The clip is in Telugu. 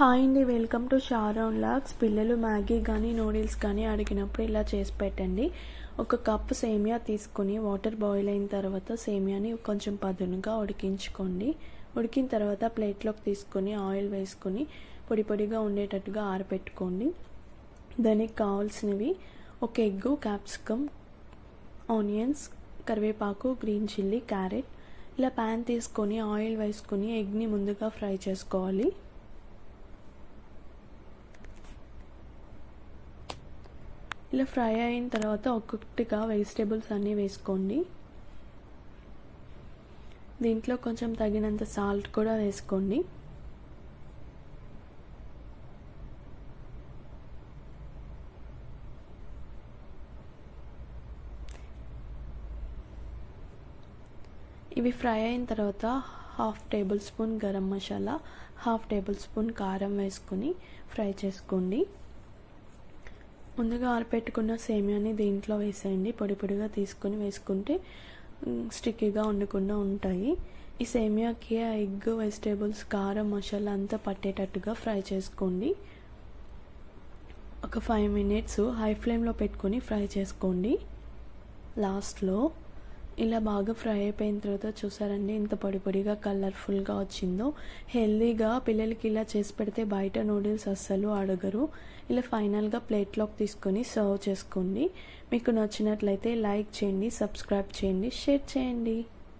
హాయ్ అండి వెల్కమ్ టు షారోన్ లాక్స్ పిల్లలు మ్యాగీ కానీ నూడిల్స్ కానీ అడిగినప్పుడు ఇలా చేసి పెట్టండి. ఒక కప్పు సేమియా తీసుకుని వాటర్ బాయిల్ అయిన తర్వాత సేమియాని కొంచెం పదునుగా ఉడికించుకోండి. ఉడికిన తర్వాత ప్లేట్లోకి తీసుకొని ఆయిల్ వేసుకొని పొడి పొడిగా ఉండేటట్టుగా ఆరబెట్టుకోండి దానికి కావాల్సినవి ఒక ఎగ్గు క్యాప్సికమ్ ఆనియన్స్ కరివేపాకు గ్రీన్ చిల్లీ క్యారెట్. ఇలా ప్యాన్ తీసుకొని ఆయిల్ వేసుకొని ఎగ్ని ముందుగా ఫ్రై చేసుకోవాలి. ఇలా ఫ్రై అయిన తర్వాత ఒక్కొక్కటిగా వెజిటేబుల్స్ అన్నీ వేసుకోండి. దీంట్లో కొంచెం తగినంత సాల్ట్ కూడా వేసుకోండి. ఇవి ఫ్రై అయిన తర్వాత half tablespoon garam masala half tablespoon కారం వేసుకొని ఫ్రై చేసుకోండి. ముందుగా ఆరపెట్టుకున్న సేమియాని దీంట్లో వేసేయండి. పొడి పొడిగా తీసుకొని వేసుకుంటే స్టిక్కీగా ఉండకుండా ఉంటాయి. ఈ సేమియాకి ఆ ఎగ్ వెజిటేబుల్స్ కారం మసాలా అంతా పట్టేటట్టుగా ఫ్రై చేసుకోండి. ఒక ఫైవ్ మినిట్స్ హై ఫ్లేమ్లో పెట్టుకొని ఫ్రై చేసుకోండి. లాస్ట్లో ఇలా బాగా ఫ్రై అయిపోయిన తర్వాత చూసారండి ఇంత పొడి పొడిగా కలర్ఫుల్గా వచ్చిందో. హెల్దీగా పిల్లలకి ఇలా చేసి పెడితే బయట నూడిల్స్ అస్సలు అడగరు. ఇలా ఫైనల్గా ప్లేట్లోకి తీసుకొని సర్వ్ చేసుకోండి. మీకు నచ్చినట్లయితే లైక్ చేయండి సబ్స్క్రైబ్ చేయండి షేర్ చేయండి.